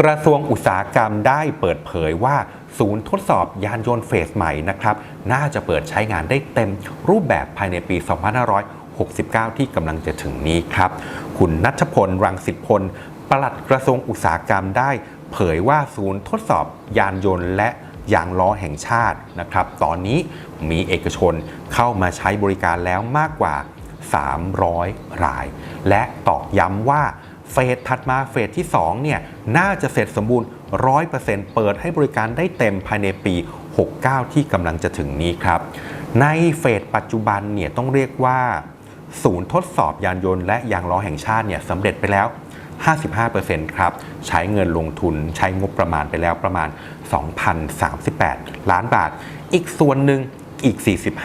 กระทรวงอุตสาหกรรมได้เปิดเผยว่า ศูนย์ทดสอบยานยนต์เฟสใหม่นะครับ น่าจะเปิดใช้งานได้เต็มรูปแบบภายในปี 2569 ที่กำลังจะถึงนี้ครับ คุณนัทพล รังสิตพลปลัดกระทรวงอุตสาหกรรมได้ เผยว่าศูนย์ทดสอบยานยนต์และยางล้อแห่งชาตินะครับ ตอนนี้มีเอกชนเข้ามาใช้บริการแล้วมากกว่า 300 ราย และตอกย้ำว่า เฟสถัดมาเฟสที่2เนี่ยน่าจะเสร็จสมบูรณ์ 100%เปิดให้บริการได้เต็มภายในปี 69 ที่กำลังจะถึงนี้ครับ ในเฟสปัจจุบันเนี่ยต้องเรียกว่า ศูนย์ทดสอบยานยนต์และยางล้อแห่งชาติเนี่ยสำเร็จไปแล้ว 55%ครับ ใช้เงินลงทุนใช้งบประมาณไปแล้วประมาณ 2,038 ล้านบาท อีกส่วนหนึ่งอีก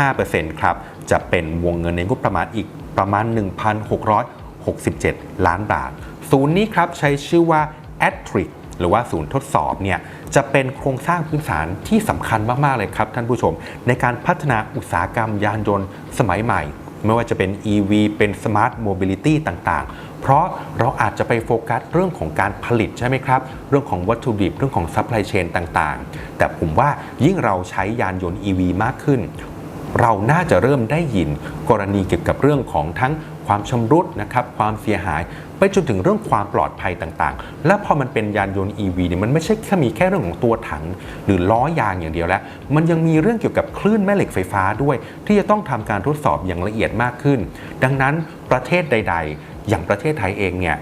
45%ครับ จะเป็นวงเงินในงบประมาณอีกประมาณ 67 ล้านบาท ศูนย์นี้ครับใช้ชื่อว่า a t r i c หรือว่าศูนย์ทดสอบเนี่ยจะเป็นโครงสร้างพื้นฐานที่สำคัญมากๆเลยครับท่านผู้ชม ในการพัฒนาอุตสาหกรรมยานยนต์สมัยใหม่ ไม่ว่าจะเป็น EV เป็น Smart Mobility ต่างๆ เพราะเราอาจจะไปโฟกัสเรื่องของการผลิตใช่ไหมครับ เรื่องของวัตถุดิบเรื่องของ supply chain ต่างๆ แต่ผมว่ายิ่งเราใช้ยานยนต์ EV มากขึ้น เราน่าจะเริ่มได้ยินกรณีเกี่ยวกับเรื่องของทั้ง ความชำรุดนะครับความเสียหาย ไปจนถึงเรื่องความปลอดภัยต่างๆ และพอมันเป็นยานยนต์ EV เนี่ยมันไม่ใช่แค่มีแค่เรื่องของตัวถัง หรือล้อยางอย่างเดียวแล้ว มันยังมีเรื่องเกี่ยวกับคลื่นแม่เหล็กไฟฟ้าด้วย ที่จะต้องทำการทดสอบอย่างละเอียดมากขึ้น ดังนั้นประเทศใด ๆ อย่างประเทศไทยเองเนี่ย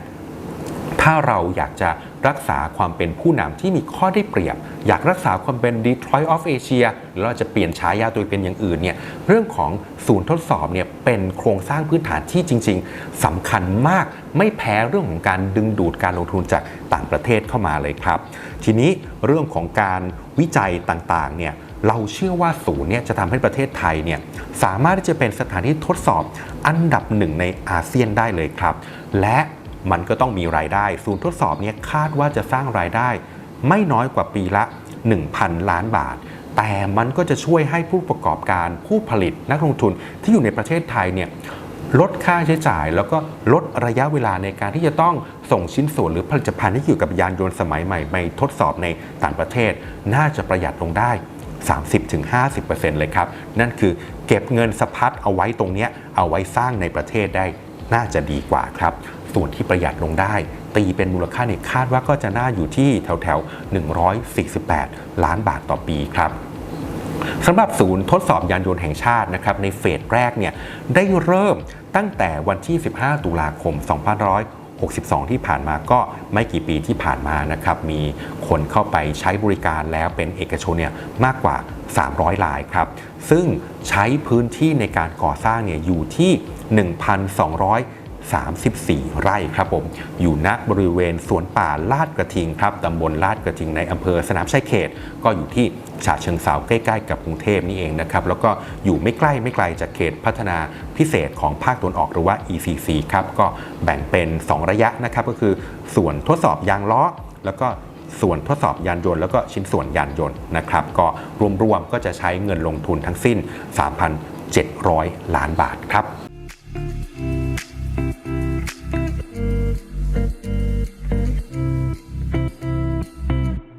ถ้าเราอยากจะ รักษาความเป็นผู้นำที่มีข้อได้เปรียบ อยากรักษาความเป็น Detroit of Asia หรือเราจะเปลี่ยนฉายาตัวเป็นอย่างอื่นเนี่ยเรื่องของศูนย์ทดสอบเนี่ยเป็นโครงสร้างพื้นฐานที่จริง ๆสำคัญมากไม่แพ้เรื่องของการดึงดูดการลงทุนจากต่างประเทศเข้ามาเลยครับ ทีนี้เรื่องของการวิจัยต่างๆเนี่ยเราเชื่อว่าศูนย์เนี่ยจะทำให้ประเทศไทยเนี่ยสามารถที่จะเป็นสถานที่ทดสอบอันดับหนึ่งในอาเซียนได้เลยครับ และ มันก็ต้องมีรายได้ ศูนย์ทดสอบนี้คาดว่าจะสร้างรายได้ ไม่น้อยกว่าปีละ 1,000 ล้านบาท แต่มันก็จะช่วยให้ผู้ประกอบการผู้ผลิตนักลงทุนที่อยู่ในประเทศไทยเนี่ยลดค่าใช้จ่าย แล้วก็ลดระยะเวลาในการที่จะต้องส่งชิ้นส่วนหรือผลิตภัณฑ์ที่เกี่ยวกับยานยนต์สมัยใหม่ไปทดสอบในต่างประเทศ น่าจะประหยัดลงได้ 30-50%เลยครับ นั่นคือเก็บเงินสะพัดเอาไว้ตรงนี้เอาไว้สร้างในประเทศได้น่าจะดีกว่าครับ ส่วนที่ประหยัดลงได้ ตีเป็นมูลค่าเนี่ยคาดว่าก็จะน่าอยู่ที่แถวแถวๆ148 ล้านบาทต่อปีครับสำหรับศูนย์ทดสอบยานยนต์แห่งชาตินะครับในเฟสแรกเนี่ยได้เริ่มตั้งแต่วันที่ 15 ตุลาคม 2562 ที่ผ่านมาก็ไม่กี่ปีที่ผ่านมานะครับมีคนเข้าไปใช้บริการแล้วเป็นเอกชนเนี่ยมากกว่า 300รายครับ ซึ่งใช้พื้นที่ในการก่อสร้างเนี่ยอยู่ที่ 1,200 34 ไร่ครับผม อยู่ณบริเวณสวนป่าลาดกระทิงครับตำบลลาดกระทิงในอำเภอสนามชัยเขต ก็อยู่ที่ฉะเชิงเซาใกล้ๆ กับกรุงเทพนี่เองนะครับแล้วก็อยู่ไม่ใกล้ไม่ไกลจากเขตพัฒนาพิเศษของภาคตะวันออกหรือว่า ECC ครับก็แบ่งเป็น 2 ระยะนะครับก็คือส่วนทดสอบยางล้อ แล้วก็ส่วนทดสอบยานยนต์แล้วก็ชิ้นส่วนยานยนต์นะครับก็รวมๆก็จะใช้เงินลงทุนทั้งสิ้น 3,700 ล้านบาทครับ